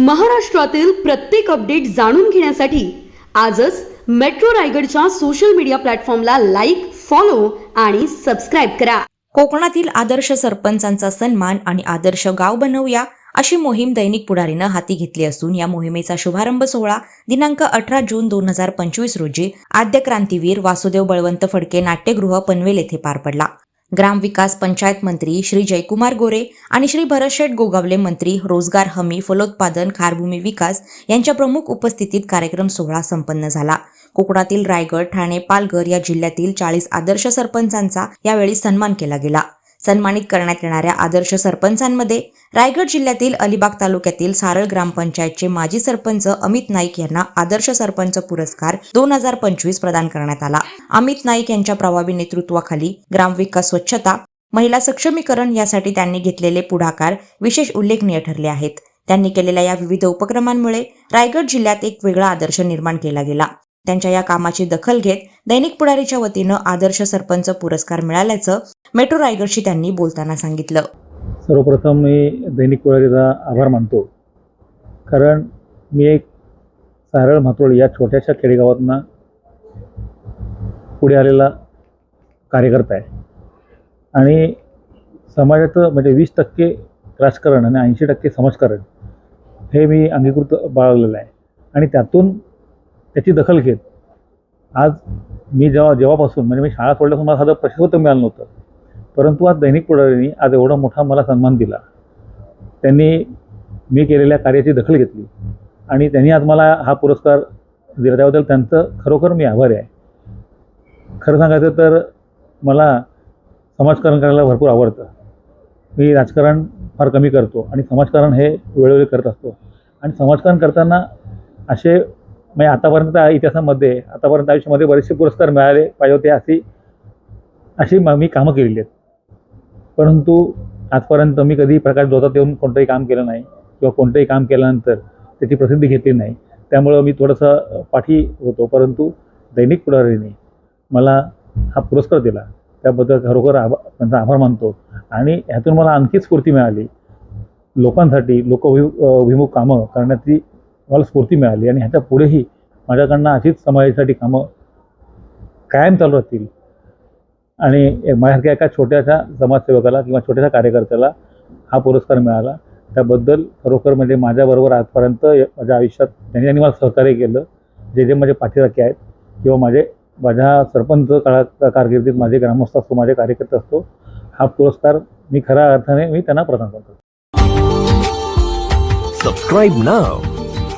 महाराष्ट्रातील प्रत्येक अपडेट जाणून घेण्यासाठी आजच मेट्रो रायगडच्या सोशल मीडिया प्लॅटफॉर्मला लाईक फॉलो आणि सबस्क्राईब करा. कोकणातील आदर्श सरपंचांचा सन्मान आणि आदर्श गाव बनवूया अशी मोहीम दैनिक पुढारीनं हाती घेतली असून या मोहिमेचा शुभारंभ सोहळा दिनांक अठरा जून दोन हजार पंचवीस रोजी आद्य क्रांतीवीर वासुदेव बळवंत फडके नाट्यगृह पनवेल येथे पार पडला. ग्रामविकास पंचायत मंत्री श्री जयकुमार गोरे आणि श्री भरतशेठ गोगावले मंत्री रोजगार हमी फलोत्पादन खारभूमी विकास यांच्या प्रमुख उपस्थितीत कार्यक्रम सोहळा संपन्न झाला. कोकणातील रायगड ठाणे पालघर या जिल्ह्यातील चाळीस आदर्श सरपंचांचा यावेळी सन्मान केला गेला. सन्मानित करण्यात येणाऱ्या आदर्श सरपंचांमध्ये रायगड जिल्ह्यातील अलिबाग तालुक्यातील सारळ ग्रामपंचायतचे माजी सरपंच अमित नाईक यांना आदर्श सरपंच पुरस्कार दोन हजार पंचवीस प्रदान करण्यात आला. अमित नाईक यांच्या प्रभावी नेतृत्वाखाली ग्रामविकास स्वच्छता महिला सक्षमीकरण यासाठी त्यांनी घेतलेले पुढाकार विशेष उल्लेखनीय ठरले आहेत. त्यांनी केलेल्या या विविध उपक्रमांमुळे रायगड जिल्ह्यात एक वेगळा आदर्श निर्माण केला गेला. त्यांच्या या कामाची दखल घेत दैनिक पुढारीच्या वतीनं आदर्श सरपंच पुरस्कार मिळाल्याचं मेट्रो रायगडशी त्यांनी बोलताना सांगितलं. सर्वप्रथम मी दैनिक पुढारीचा आभार मानतो. कारण मी एक सारळ म्हातोळ या छोट्याशा खेडेगावातनं पुढे आलेला कार्यकर्ता आहे. आणि समाजाचं म्हणजे वीस टक्के राजकारण आणि ऐंशी टक्के समाजकारण हे मी अंगीकृत बाळगलेलं आहे. आणि त्यातून त्याची दखल घेत. आज मी जेव्हा जेव्हापासून म्हणजे मी शाळा सोडल्यापासून मला साधं प्रशस्त मिळालं नव्हतं. परंतु आज दैनिक पुढारीने आज एवढा मोठा मला सन्मान दिला. त्यांनी मी केलेल्या कार्याची दखल घेतली. आणि त्यांनी आज मला हा पुरस्कार दिला. त्याबद्दल त्यांचं खरोखर मी आभारी आहे. खरं सांगायचं तर मला समाजकारण करायला भरपूर आवडतं. मी राजकारण फार कमी करतो. आणि समाजकारण हे वेळोवेळी करत असतो. आणि समाजकारण करताना असे म्हणजे आतापर्यंत इतिहासामध्ये आतापर्यंत आयुष्यामध्ये बरेचसे पुरस्कार मिळाले पाहिजे होते अशी अशी मी कामं केलेली आहेत. परंतु आजपर्यंत मी कधी प्रकाश जोतात येऊन कोणतंही काम केलं नाही किंवा कोणतंही काम केल्यानंतर त्याची प्रसिद्धी घेतली नाही. त्यामुळं मी थोडंसं पाठी होतो परंतु दैनिक पुढारीने मला हा पुरस्कार दिला. त्याबद्दल खरोखर आभा त्यांचा आभार मानतो. आणि ह्यातून मला आणखी स्फूर्ती मिळाली. लोकांसाठी लोकविभिमुख कामं करण्याची मला स्फूर्ती मिळाली आणि ह्याच्या पुढेही माझ्याकडनं अशीच समाजासाठी कामं कायम चालू राहतील आणि माझ्यासारख्या एका छोट्याशा समाजसेवकाला किंवा छोट्याशा कार्यकर्त्याला हा पुरस्कार मिळाला. त्याबद्दल खरोखर म्हणजे माझ्याबरोबर आजपर्यंत माझ्या आयुष्यात त्यांनी त्यांनी मला सहकार्य केलं. जे जे माझे पाठीराखे आहेत किंवा माझे माझ्या सरपंच काळा कारकिर्दीत माझे ग्रामस्थ असतो माझे कार्यकर्ते असतो हा पुरस्कार मी खऱ्या अर्थाने मी त्यांना प्रदान करतो. Subscribe now